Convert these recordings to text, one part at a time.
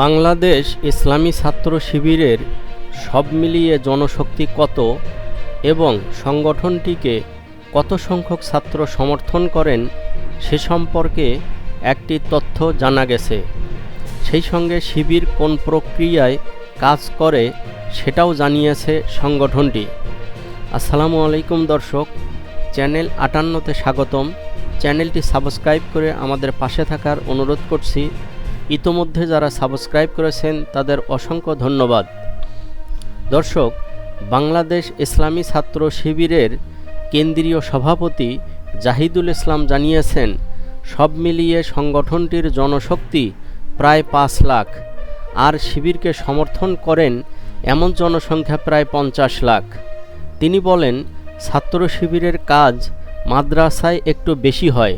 বাংলাদেশ ইসলামী ছাত্র শিবিরের সব মিলিয়ে জনশক্তি কত এবং সংগঠনটিকে কত সংখ্যক ছাত্র সমর্থন করেন সে সম্পর্কে একটি তথ্য জানা গেছে। সেই সঙ্গে শিবির কোন প্রক্রিয়ায় কাজ করে সেটাও জানিয়েছে সংগঠনটি। আসসালামু আলাইকুম দর্শক, চ্যানেল আটান্নতে স্বাগতম। চ্যানেলটি সাবস্ক্রাইব করে আমাদের পাশে থাকার অনুরোধ করছি। ইতোমধ্যে যারা সাবস্ক্রাইব করেছেন, তাদের অসংখ্য ধন্যবাদ। দর্শক, বাংলাদেশ ইসলামী ছাত্র শিবিরের কেন্দ্রীয় সভাপতি জাহিদুল ইসলাম জানিয়েছেন, সব মিলিয়ে সংগঠনটির জনশক্তি প্রায় পাঁচ লাখ, আর শিবিরকে সমর্থন করেন এমন জনসংখ্যা প্রায় পঞ্চাশ লাখ। তিনি বলেন, ছাত্র শিবিরের কাজ মাদ্রাসায় একটু বেশি হয়।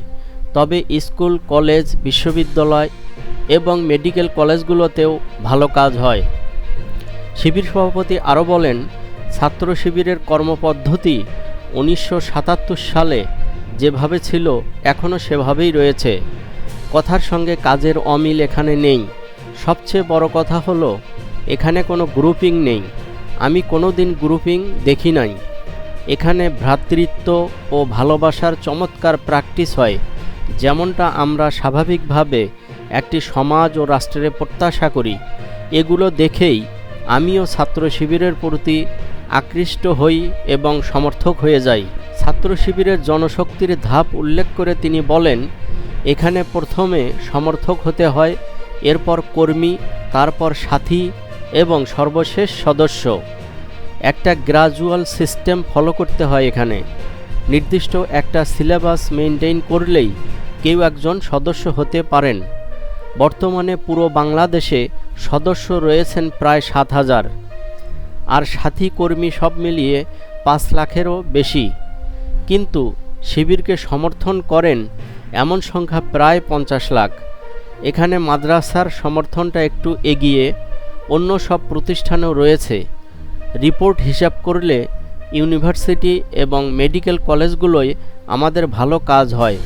তবে স্কুল, কলেজ, বিশ্ববিদ্যালয় এবং মেডিকেল কলেজগুলোতেও ভালো কাজ হয়। শিবির সভাপতি আরও বলেন, ছাত্র শিবিরের কর্মপদ্ধতি উনিশশো সাতাত্তর সালে যেভাবে ছিল, এখনও সেভাবেই রয়েছে। কথার সঙ্গে কাজের অমিল এখানে নেই। সবচেয়ে বড় কথা হলো, এখানে কোনো গ্রুপিং নেই। আমি কোনো দিন গ্রুপিং দেখি নাই। এখানে ভ্রাতৃত্ব ও ভালোবাসার চমৎকার প্র্যাকটিস হয়। যেমনটা আমরা স্বাভাবিকভাবে একটি সমাজ ও রাষ্ট্রের প্রত্যাশা করি, এগুলো দেখেই আমিও ছাত্র শিবিরের প্রতি আকৃষ্ট হই এবং সমর্থক হয়ে যাই। ছাত্র শিবিরের জনশক্তির ধাপ উল্লেখ করে তিনি বলেন, এখানে প্রথমে সমর্থক হতে হয়, এরপর কর্মী, তারপর সাথী এবং সর্বশেষ সদস্য। একটা গ্রাজুয়াল সিস্টেম ফলো করতে হয় এখানে। নির্দিষ্ট একটা সিলেবাস মেনটেন করলেই কেউ একজন সদস্য হতে পারেন। বর্তমানে পুরো বাংলাদেশে সদস্য রয়েছেন প্রায় সাত হাজার। আর সাথী কর্মী সব মিলিয়ে পাঁচ লাখেরও বেশি। কিন্তু শিবিরকে সমর্থন করেন এমন সংখ্যা প্রায় পঞ্চাশ লাখ। এখানে মাদ্রাসার সমর্থনটা একটু এগিয়ে, অন্য সব প্রতিষ্ঠানেও রয়েছে। রিপোর্ট হিসাব করলে ইউনিভার্সিটি এবং মেডিকেল কলেজগুলোয় আমাদের ভালো কাজ হয়।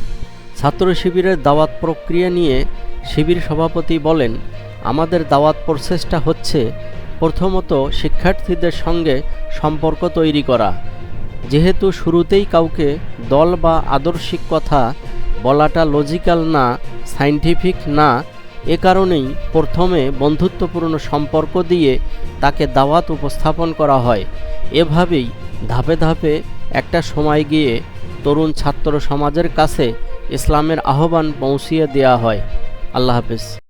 ছাত্র শিবিরের দাওয়াত প্রক্রিয়া নিয়ে শিবির সভাপতি বলেন, আমাদের দাওয়াত প্রসেসটা হচ্ছে প্রথমত শিক্ষার্থীদের সঙ্গে সম্পর্ক তৈরি করা। যেহেতু শুরুতেই কাউকে দল বা আদর্শিক কথা বলাটা লজিক্যাল না সাইন্টিফিক না, এ কারণেই প্রথমে বন্ধুত্বপূর্ণ সম্পর্ক দিয়ে তাকে দাওয়াত উপস্থাপন করা হয়। এভাবেই ধাপে ধাপে একটা সময় গিয়ে তরুণ ছাত্র সমাজের কাছে ইসলামের আহ্বান পৌঁছিয়ে দেওয়া হয়। আল্লাহ হাফেজ।